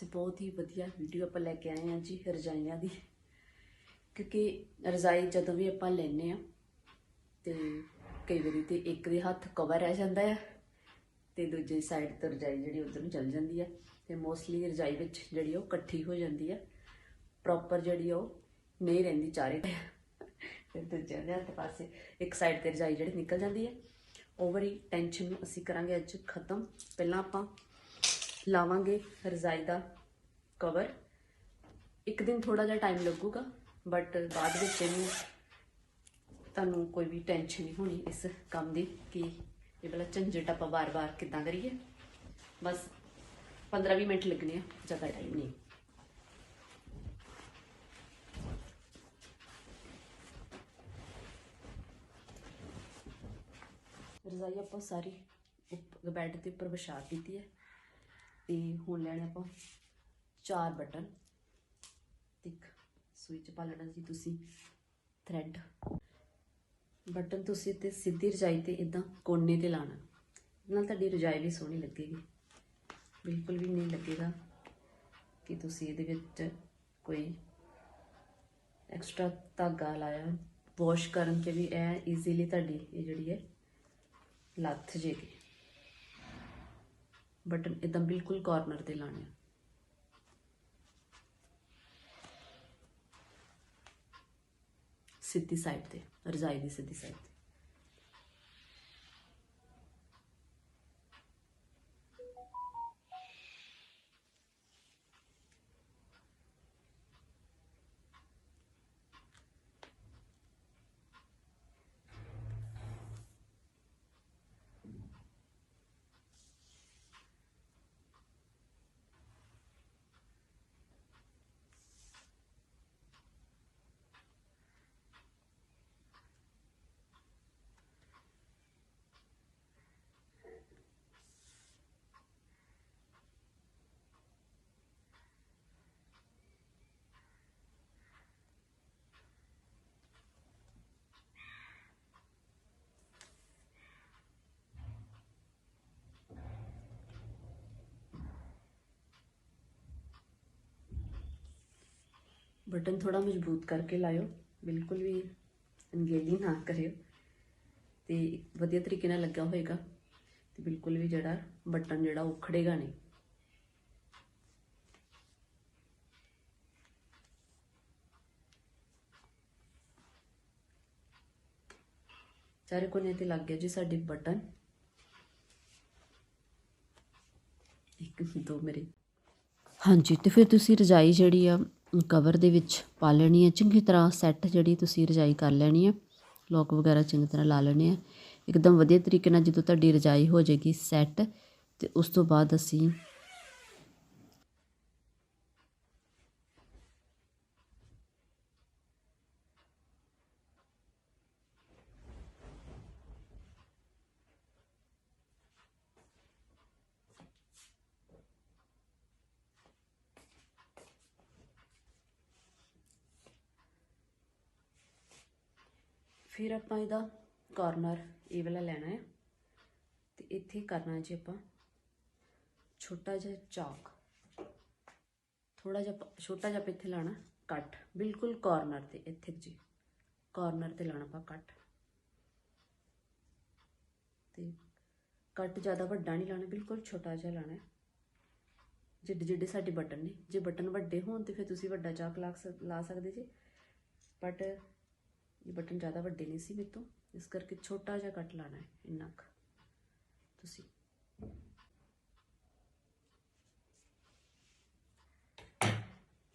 ਵਾਸਤੇ ਬਹੁਤ ਹੀ ਵਧੀਆ ਵੀਡੀਓ ਆਪਾਂ ਲੈ ਕੇ ਆਏ ਹਾਂ ਜੀ, ਰਜਾਈਆਂ ਦੀ। ਕਿਉਂਕਿ ਰਜ਼ਾਈ ਜਦੋਂ ਵੀ ਆਪਾਂ ਲੈਨੇ ਆ ਤੇ ਕਈ ਵਾਰੀ ਤੇ ਇੱਕ ਦੇ ਹੱਥ ਕਵਰ ਰਹਿ ਜਾਂਦਾ ਆ ਤੇ ਦੂਜੀ ਸਾਈਡ ਤੋਂ ਰਜਾਈ ਜਿਹੜੀ ਉਧਰ ਨੂੰ ਚੱਲ ਜਾਂਦੀ ਹੈ ਤੇ ਮੋਸਟਲੀ ਰਜਾਈ ਵਿੱਚ ਜਿਹੜੀ ਉਹ ਇਕੱਠੀ ਹੋ ਜਾਂਦੀ ਆ। ਪ੍ਰੋਪਰ ਜਿਹੜੀ ਉਹ ਨਹੀਂ ਰਹਿੰਦੀ ਚਾਰੇ ਤੇ। ਦੂਜੇ ਦੇ ਹੱਥ ਪਾਸੇ ਇੱਕ ਸਾਈਡ ਤੇ ਰਜਾਈ ਜਿਹੜੀ ਨਿਕਲ ਜਾਂਦੀ ਹੈ ਓਵਰ ਹੀ ਟੈਨਸ਼ਨ ਨੂੰ ਅਸੀਂ ਕਰਾਂਗੇ ਅੱਜ ਖਤਮ। ਪਹਿਲਾਂ ਆਪਾਂ ਲਾਵਾਂਗੇ ਰਜ਼ਾਈ ਦਾ ਕਵਰ ਇੱਕ ਦਿਨ ਥੋੜਾ ਜਿਹਾ ਟਾਈਮ ਲੱਗੂਗਾ ਬਟ ਬਾਅਦ ਵਿੱਚ ਇਹਨੂੰ ਤੁਹਾਨੂੰ ਕੋਈ ਵੀ ਟੈਨਸ਼ਨ ਨਹੀਂ ਹੋਣੀ ਇਸ ਕੰਮ ਦੀ ਕਿ ਇਹ ਵਾਲਾ ਝੰਜਟ ਆਪਾਂ ਵਾਰ-ਵਾਰ ਕਿੱਦਾਂ ਕਰੀਏ। ਬਸ 15-20 ਮਿੰਟ ਲੱਗਣੇ ਆ, ਜ਼ਿਆਦਾ ਟਾਈਮ ਨਹੀਂ। ਰਜ਼ਾਈ ਆਪਾਂ ਸਾਰੀ ਉੱਪ- ਬੈੱਡ ਦੇ ਉੱਪਰ ਵਿਛਾ ਦਿੱਤੀ ਹੈ। ਤੇ ਹੁਣ ਲੈਣੇ ਆਪਾਂ ਚਾਰ ਬਟਨ। ਇੱਕ ਸੂਈ ਚ ਪਾ ਲੈਣਾ ਜੀ ਤੁਸੀਂ ਥ੍ਰੈਡ ਬਟਨ ਤੁਸੀਂ ਤੇ ਸਿੱਧੀ ਰਜਾਈ ਤੇ ਇਦਾਂ ਕੋਨੇ ਤੇ ਲਾਣਾ। ਨਾਲ ਤੁਹਾਡੀ ਰਜਾਈ ਵੀ ਸੋਹਣੀ ਲੱਗੇਗੀ। ਬਿਲਕੁਲ ਵੀ ਨਹੀਂ ਲੱਗੇਗਾ ਕਿ ਤੁਸੀਂ ਇਹਦੇ ਵਿੱਚ ਕੋਈ ਐਕਸਟਰਾ ਧਾਗਾ ਲਾਇਆ। ਵਾਸ਼ ਕਰਨ ਤੇ ਵੀ ਇਹ ਈਜ਼ੀਲੀ ਤੁਹਾਡੀ ਇਹ ਜਿਹੜੀ ਹੈ ਲੱਥ ਜੇਗੀ। ਬਟਨ ਇਦਾਂ ਬਿਲਕੁਲ ਕਾਰਨਰ ਤੇ ਲਾਣੇ ਸਿੱਧੀ ਸਾਈਡ ਤੇ ਰਜ਼ਾਈ ਦੀ ਸਿੱਧੀ ਸਾਈਡ ਤੇ ਬਟਨ ਥੋੜਾ ਮਜ਼ਬੂਤ ਕਰਕੇ ਲਾਇਓ, ਬਿਲਕੁਲ ਵੀ ਅਣਗਹਿਲੀ ਨਾ ਕਰਿਓ, ਤੇ ਵਧੀਆ ਤਰੀਕੇ ਨਾਲ ਲੱਗਾ ਹੋਏਗਾ, ਤੇ ਬਿਲਕੁਲ ਵੀ ਜਿਹੜਾ ਬਟਨ ਜਿਹੜਾ ਉਖੜੇਗਾ ਨਹੀਂ। ਚਾਰੇ ਕੋਨੇ ਤੇ ਲੱਗ ਗਿਆ ਜੀ ਸਾਡੇ ਬਟਨ। ਇੱਕ, ਦੋ ਮੇਰੇ। ਹਾਂਜੀ, ਤੇ ਫਿਰ ਤੁਸੀਂ ਰਜਾਈ ਜਿਹੜੀ ਆ ਕਵਰ ਦੇ ਵਿੱਚ ਪਾ ਲੈਣੀ ਹੈ। ਚੰਗੀ ਤਰ੍ਹਾਂ ਸੈੱਟ ਜਿਹੜੀ ਤੁਸੀਂ ਰਜਾਈ ਕਰ ਲੈਣੀ ਹੈ ਲੋਕ ਵਗੈਰਾ ਚੰਗੀ ਤਰ੍ਹਾਂ ਲਾ ਲੈਣੇ ਆ ਇੱਕਦਮ ਵਧੀਆ ਤਰੀਕੇ ਨਾਲ ਜਦੋਂ ਤੁਹਾਡੀ ਰਜਾਈ ਹੋ ਜਾਏਗੀ ਸੈੱਟ ਤੇ ਉਸ ਤੋਂ ਬਾਅਦ ਅਸੀਂ ਫਿਰ ਆਪਾਂ ਇਹਦਾ ਕਾਰਨਰ ਇਹ ਵਾਲਾ ਲੈਣਾ ਹੈ। ਤੇ ਇੱਥੇ ਕਰਨਾ ਜੀ ਆਪਾਂ। ਛੋਟਾ ਜਿਹਾ ਚਾਕ ਥੋੜਾ ਜਿਹਾ ਛੋਟਾ ਜਿਹਾ ਆਪਾਂ ਇੱਥੇ ਲਾਣਾ ਕੱਟ ਬਿਲਕੁਲ ਕਾਰਨਰ ਤੇ, ਇੱਥੇ ਜੀ। ਕਾਰਨਰ ਤੇ ਲਾਣਾ ਆਪਾਂ ਕੱਟ ਤੇ ਕੱਟ ਜ਼ਿਆਦਾ ਵੱਡਾ ਨਹੀਂ ਲਾਣਾ, ਬਿਲਕੁਲ ਛੋਟਾ ਜਿਹਾ ਲਾਣਾ ਹੈ। ਜਿੱਡੇ ਜਿੱਡੇ ਸਾਡੇ ਬਟਨ ਨੇ। ਜੇ ਬਟਨ ਵੱਡੇ ਹੋਣ ਤੇ ਫਿਰ ਤੁਸੀਂ ਵੱਡਾ ਚਾਕ ਲਾ ਸਕ- ਲਾ ਸਕਦੇ ਜੀ। ਬਟ ਇਹ ਬਟਨ ਜ਼ਿਆਦਾ ਵੱਡੇ ਨਹੀਂ ਸੀ ਮੇਰੇ ਤੋਂ। ਇਸ ਕਰਕੇ ਛੋਟਾ ਜਿਹਾ ਕੱਟ ਲਾਣਾ ਹੈ, ਇੰਨਾ ਕੁ। ਤੁਸੀਂ।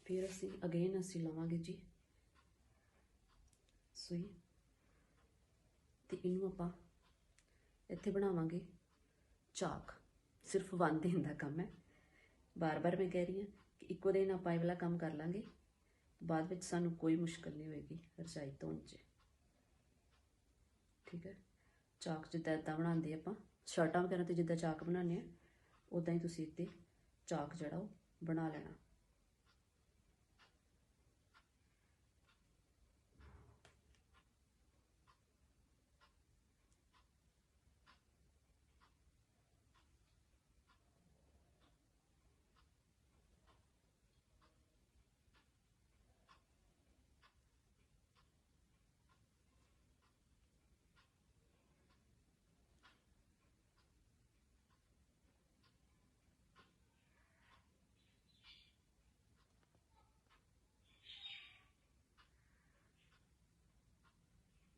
ਫਿਰ ਅਸੀਂ ਅਗੇਨ ਅਸੀਂ ਲਵਾਂਗੇ ਜੀ। ਸੂਈ। ਤੇ ਇਹਨੂੰ ਆਪਾਂ ਇੱਥੇ ਬਣਾਵਾਂਗੇ ਚਾਕ। ਸਿਰਫ ਵੰਨ ਦਿਨ ਦਾ ਕੰਮ ਹੈ। ਬਾਰ-ਬਾਰ ਮੈਂ ਕਹਿ ਰਹੀ ਹਾਂ ਕਿ ਇੱਕੋ ਦਿਨ ਆਪਾਂ ਇਹ ਵਾਲਾ ਕੰਮ ਕਰ ਲਾਂਗੇ। ਬਾਅਦ ਵਿੱਚ ਸਾਨੂੰ ਕੋਈ ਮੁਸ਼ਕਲ ਨਹੀਂ ਹੋਏਗੀ, ਰਜਾਈ ਧੋਣ 'ਚ ਠੀਕ ਹੈ? ਚਾਕ ਜਿੱਦਾਂ ਇੱਦਾਂ ਬਣਾਉਂਦੇ ਆਪਾਂ, ਸ਼ਰਟਾਂ ਵਗੈਰਾ ਤੇ ਜਿੱਦਾਂ ਚਾਕ ਬਣਾਉਂਦੇ ਆ ਉਦਾਂ ਹੀ ਤੁਸੀਂ ਇੱਥੇ ਚਾਕ ਜਿਹੜਾ ਉਹ ਬਣਾ ਲੈਣਾ।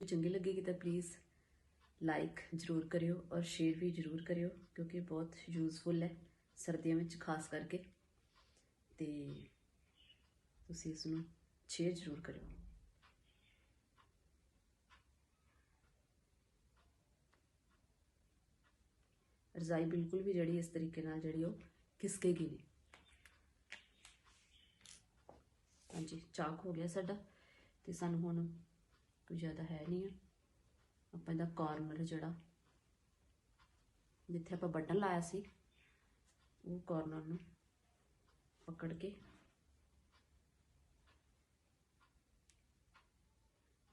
ਚੰਗੀ ਲੱਗੇਗੀ ਤਾਂ ਪਲੀਜ਼ ਲਾਈਕ ਜ਼ਰੂਰ ਕਰਿਓ ਔਰ ਸ਼ੇਅਰ ਵੀ ਜ਼ਰੂਰ ਕਰਿਓ ਕਿਉਂਕਿ ਬਹੁਤ ਯੂਜ਼ਫੁਲ ਹੈ ਸਰਦੀਆਂ ਵਿੱਚ ਖਾਸ ਕਰਕੇ ਤੇ ਤੁਸੀਂ ਇਸ ਨੂੰ ਸ਼ੇਅਰ ਜ਼ਰੂਰ ਕਰਿਓ। ਰਜ਼ਾਈ ਬਿਲਕੁਲ ਵੀ ਜਿਹੜੀ ਇਸ ਤਰੀਕੇ ਨਾਲ ਜਿਹੜੀ ਉਹ ਖਿਸਕੇਗੀ ਨਹੀਂ। ਹਾਂਜੀ, ਚਾਕ ਹੋ ਗਿਆ ਸਾਡਾ ਤੇ ਸਾਨੂੰ ਹੁਣ ਕੋਈ ਜ਼ਿਆਦਾ ਹੈ ਨਹੀਂ ਆ। ਆਪਾਂ ਇਹਦਾ ਕਾਰਨਰ ਜਿਹੜਾ, ਜਿੱਥੇ ਆਪਾਂ ਬਟਨ ਲਾਇਆ ਸੀ, ਉਹ ਕਾਰਨਰ ਨੂੰ ਪਕੜ ਕੇ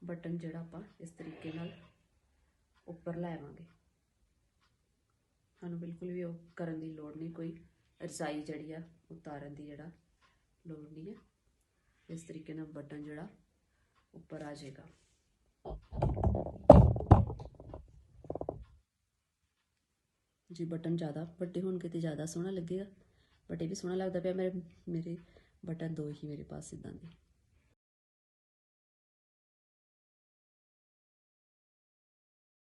ਬਟਨ ਜਿਹੜਾ ਆਪਾਂ ਇਸ ਤਰੀਕੇ ਨਾਲ ਉੱਪਰ ਲਾਵਾਂਗੇ ਸਾਨੂੰ ਬਿਲਕੁਲ ਵੀ ਉਹ ਕਰਨ ਦੀ ਲੋੜ ਨਹੀਂ, ਕੋਈ ਰਜ਼ਾਈ ਜਿਹੜੀ ਆ, ਉਤਾਰਨ ਦੀ ਜਿਹੜਾ ਲੋੜ ਨਹੀਂ ਹੈ ਇਸ ਤਰੀਕੇ ਨਾਲ ਬਟਨ ਜਿਹੜਾ ਉੱਪਰ ਆ ਜਾਏਗਾ। ਜੀ, ਬਟਨ ਜ਼ਿਆਦਾ, ਵੱਡੇ ਹੋਣਗੇ ਤੇ ਜ਼ਿਆਦਾ ਸੋਹਣਾ ਲੱਗੇਗਾ। ਬਟ ਇਹ ਵੀ ਸੋਹਣਾ ਲੱਗਦਾ ਪਿਆ, ਮੇਰੇ ਮੇਰੇ ਬਟਨ ਦੋ ਹੀ ਮੇਰੇ ਪਾਸ ਇਦਾਂ ਦੇ।